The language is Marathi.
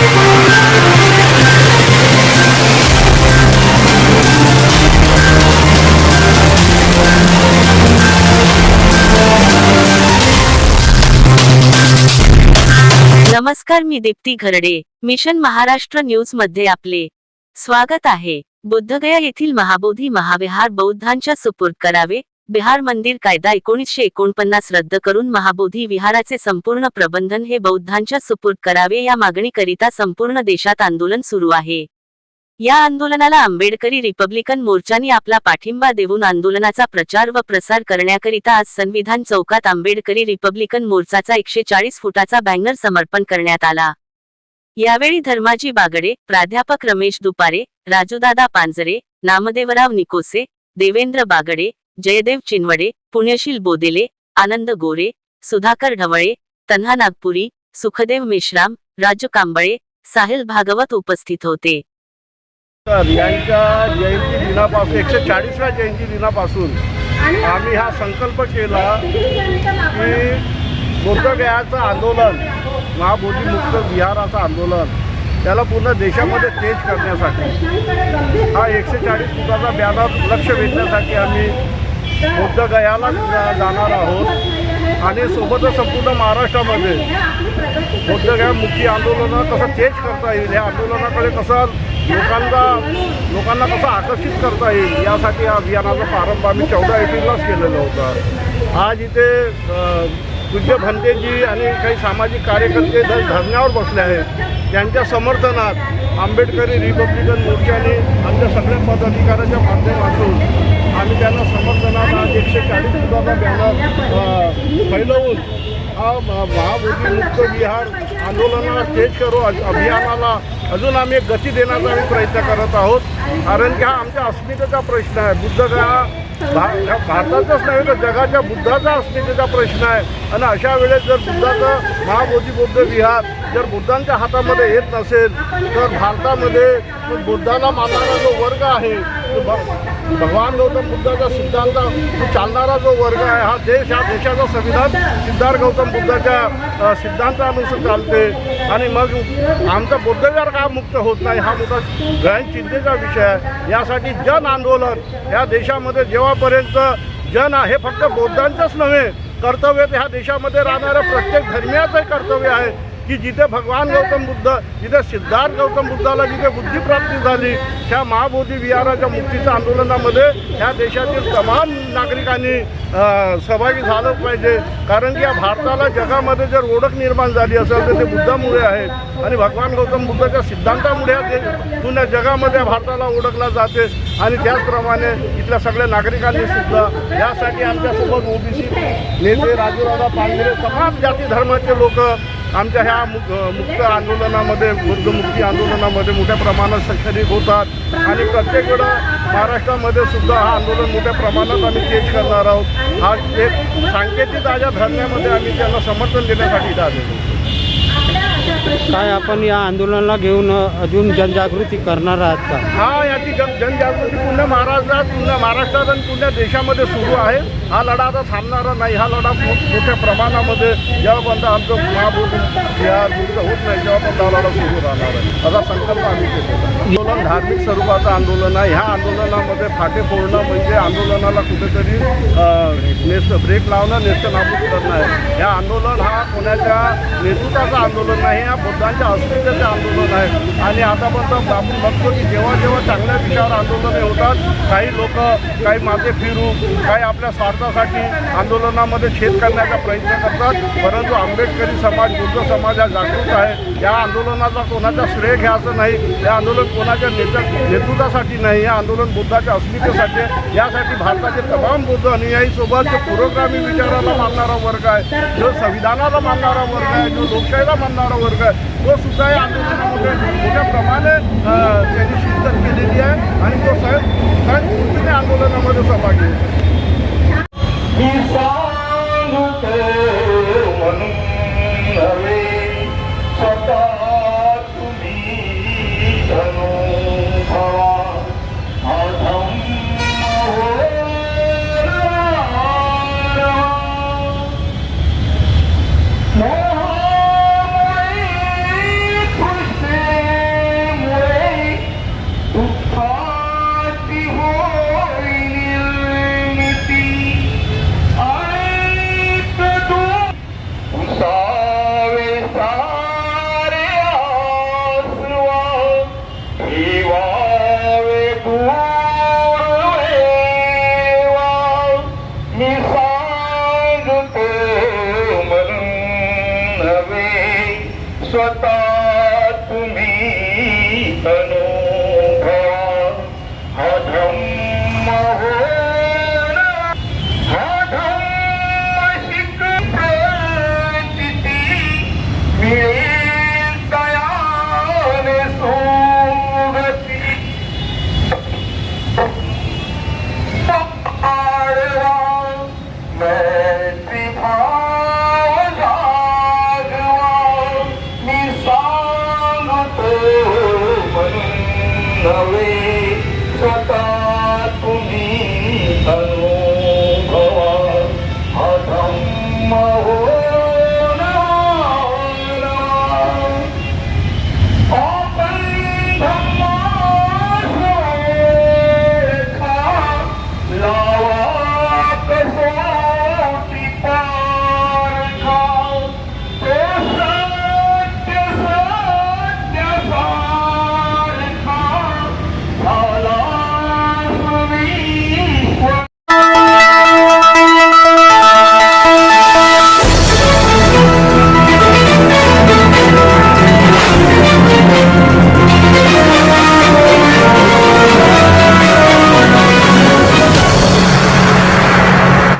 नमस्कार मी दीप्ती घरडे. मिशन महाराष्ट्र न्यूजमध्ये आपले स्वागत आहे. बुद्धगया येथील महाबोधी महाविहार बौद्धांच्या सुपूर्द करावे बिहार मंदिर कायदा एकोणीसशे एकोणपन्नास रद्द करून महाबोधी विहाराचे संपूर्ण प्रबंधन हे बौद्धांच्या सुपूर्द करावे या मागणीकरिता संपूर्ण देशात आंदोलन सुरू आहे. या आंदोलनाला आंबेडकरी रिपब्लिकन मोर्चाने आपला पाठिंबा देऊन आंदोलनाचा प्रचार व प्रसार करण्याकरिता आज संविधान चौकात आंबेडकरी रिपब्लिकन मोर्चाचा एकशे चाळीस फुटाचा बॅनर समर्पण करण्यात आला. यावेळी धर्माजी बागडे प्राध्यापक रमेश दुपारे राजूदादा पांजरे नामदेवराव निकोसे देवेंद्र बागडे जयदेव चिनवडे पुण्यशील बोदेले आनंद गोरे सुधाकर ढवळे तन्हा नागपुरी सुखदेव मेश्राम राजू कांबळे साहिल भागवत उपस्थित होते. यांच्या जयंती दिनापासून एकशे चाळीसव्या जयंती दिनापासून आम्ही हा संकल्प केला की बुद्धगयाचं आंदोलन महाबोधी मुक्त विहाराचं आंदोलन त्याला पूर्ण देशामध्ये तेज करण्यासाठी. हा एकशे चाळीस फुटाचा बॅनर लक्ष वेधण्यासाठी आम्ही बुद्धगयाला जा- जाणार आहोत. आणि सोबतच संपूर्ण महाराष्ट्रामध्ये बुद्धगया मुक्ती आंदोलनं कसं तेज करता येईल? या आंदोलनाकडे कसं लोकांना लोकांना कसं आकर्षित करता येईल? यासाठी या अभियानाचा प्रारंभ आम्ही चौदा एप्रिललाच केलेला होता. आज इथे पूज्य भंतेजी आणि काही सामाजिक कार्यकर्ते धर धरण्यावर बसले आहेत. त्यांच्या समर्थनात आंबेडकरी रिपब्लिकन मोर्चाने आमच्या सगळ्या पदाधिकाऱ्याच्या माध्यमातून आम्ही त्यांना समर्थनात आज एकशे चाळीस फुटाचा बॅनर फैलवून हा महाबोधी मुक्त विहार आंदोलनाला तेज करू अभियानाला. अजून आम्ही एक गती देण्याचा आम्ही प्रयत्न करत आहोत. कारण की हा आमच्या अस्मितेचा प्रश्न आहे. बुद्ध हा भा ह्या भारताचाच नव्हे तर जगाच्या बुद्धाचा अस्मितेचा प्रश्न आहे. आणि अशा वेळेस जर बुद्धाचं महाबोधी बुद्ध विहार जर बुद्धांच्या हातामध्ये येत नसेल तर भारतामध्ये बुद्धाला मानणारा जो वर्ग आहे भगवान गौतम बुद्धाचा सिद्धांत चालणारा जो वर्ग आहे हा देश हा देशाचा संविधान सिद्धार्थ गौतम बुद्धाच्या सिद्धांतानुसार चालते आणि मग आमचा बौद्धविहार का मुक्त होत नाही हा मोठा गहन चिंतेचा विषय आहे. यासाठी जन आंदोलन या देशामध्ये जेव्हापर्यंत जन हे फक्त बौद्धांचंच नव्हे कर्तव्य ते ह्या देशामध्ये राहणाऱ्या प्रत्येक धर्मियाचं कर्तव्य आहे. की जिथे भगवान गौतम बुद्ध जिथे सिद्धार्थ गौतम बुद्धाला जिथे बुद्धिप्राप्ती झाली त्या महाबोधी विहाराच्या मुक्तीच्या आंदोलनामध्ये ह्या देशातील तमाम नागरिकांनी सहभागी झालं पाहिजे. कारण की या भारताला जगामध्ये जर ओळख निर्माण झाली असेल तर ते बुद्धामुळे आहे. आणि भगवान गौतम बुद्धाच्या सिद्धांतामुळे या पुन्हा जगामध्ये भारताला ओळखला जाते. आणि त्याचप्रमाणे इथल्या सगळ्या नागरिकांनी सुद्धा यासाठी आमच्यासोबत ओबीसी नेते राजूराजा पांढरे तमाम जाती धर्माचे लोक आमच्या ह्या मुक मुक्त आंदोलनामध्ये बुद्धमुक्ती आंदोलनामध्ये मोठ्या प्रमाणात शरीक होतात. आणि प्रत्येक वेळा महाराष्ट्रामध्ये सुद्धा हा आंदोलन मोठ्या प्रमाणात आम्ही तेज करणार आहोत. हा एक सांकेतिक ताज्या धरण्यामध्ये आम्ही त्यांना समर्थन देण्यासाठी आलेलो. काय आपण या आंदोलनाला घेऊन अजून जनजागृती करणार आहात का? हा याची जन जनजागृती पूर्ण महाराष्ट्रात पूर्ण महाराष्ट्रात आणि पूर्ण देशामध्ये सुरू आहे. हा लढा आता थांबणारा नाही. हा लढा मो- मोठ्या प्रमाणामध्ये जेव्हापर्यंत आमचं महाभूत बिहार मुक्त होत नाही तेव्हापर्यंत हा लढा सुरू राहणार आहे. असा संकल्प आम्ही केलेला आंदोलन धार्मिक स्वरूपाचं आंदोलन आहे. ह्या आंदोलनामध्ये फाटे फोडणं म्हणजे आंदोलनाला कुठेतरी नेस्त ब्रेक लावणं नेस्त नाबूद करणं आहे. ह्या आंदोलन हा कोणाच्या नेतृत्वाचं आंदोलन नाही हा बुद्धांच्या अस्मितेचं आंदोलन आहे. आणि आतापर्यंत आपण बघतो की जेव्हा जेव्हा चांगल्या विषयावर आंदोलने होतात काही लोक काही माझे फिरू काही आपल्या स्वार्थासाठी आंदोलनामध्ये छेद करण्याचा प्रयत्न करतात. परंतु आंबेडकरी समाज बुद्ध समाज हा जागृत आहे. या आंदोलनाचा कोणाचा श्रेय घ्यायचं नाही हे आंदोलन कोणाच्या नेत्या नेतृत्वासाठी नाही हे आंदोलन बुद्धाच्या अस्मितेसाठी आहे. यासाठी भारताचे तमाम बुद्ध अनुयायी सोबत जो पुरोगामी विचाराला मानणारा वर्ग आहे जो संविधानाला मानणारा वर्ग आहे जो लोकशाहीला मानणारा वर्ग आहे तो सुद्धा या आंदोलनामध्ये मोठ्या प्रमाणे त्यांनी शिक्षण केलेली आहे आणि तो स्वयं स्वयंस्फूर्तीने आंदोलनामध्ये सहभागी होतो. What. मी सांगतो म्हणून नव्हे